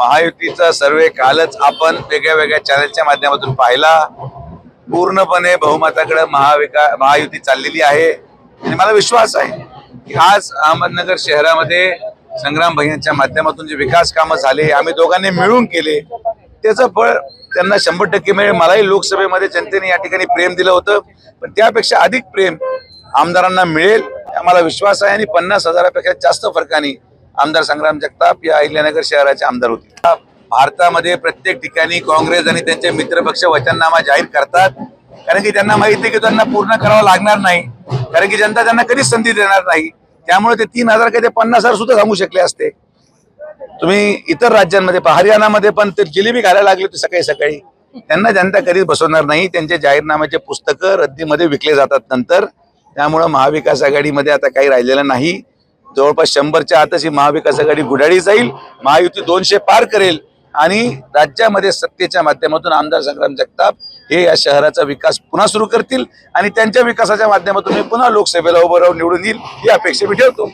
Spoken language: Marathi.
महायुतीचा सर्वे कालच आपण वेगळ्या वेगळ्या चॅनलच्या माध्यमातून पाहिला. पूर्णपणे बहुमताकडे महाविका महायुती चाललेली आहे. आणि मला विश्वास आहे की आज अहमदनगर शहरामध्ये संग्राम भैयांच्या माध्यमातून जे विकास कामं झाले आम्ही दोघांनी मिळून केले त्याचं फळ त्यांना शंभर टक्के मिळेल. मलाही लोकसभेमध्ये जनतेने या ठिकाणी प्रेम दिलं होतं. पण त्यापेक्षा अधिक प्रेम आमदारांना मिळेल आम्हाला विश्वास आहे. आणि पन्नास हजारापेक्षा जास्त फरकाने आमदार संग्राम जगताप या अहिल्यानगर शहराचे आमदार होते. भारतामध्ये प्रत्येक ठिकाणी काँग्रेस आणि त्यांचे मित्रपक्ष वचननामा जाहीर करतात. कारण की त्यांना माहिती आहे की त्यांना पूर्ण करावं लागणार नाही. कारण की जनता त्यांना कधीच संधी देणार नाही. त्यामुळे ते तीन हजार काही ते पन्नास हजार सुद्धा सांगू शकले असते. तुम्ही इतर राज्यांमध्ये हरियाणामध्ये पण ते जिलेबी घालायला लागले होते सकाळी सकाळी. त्यांना जनता कधीच बसवणार नाही. त्यांचे जाहीरनाम्याचे पुस्तकं रद्दीमध्ये विकले जातात नंतर. त्यामुळं महाविकास आघाडीमध्ये आता काही राहिलेलं नाही. जवळपास शंभरच्या आतच ही महाविकास आघाडी गुडाळी जाईल. महायुती दोनशे पार करेल. आणि राज्यामध्ये सत्तेच्या माध्यमातून आमदार संग्राम जगताप हे या शहराचा विकास पुन्हा सुरू करतील. आणि त्यांच्या विकासाच्या माध्यमातून मी पुन्हा लोकसभेला उभं राहून निवडून येईल ही अपेक्षा मी ठेवतो.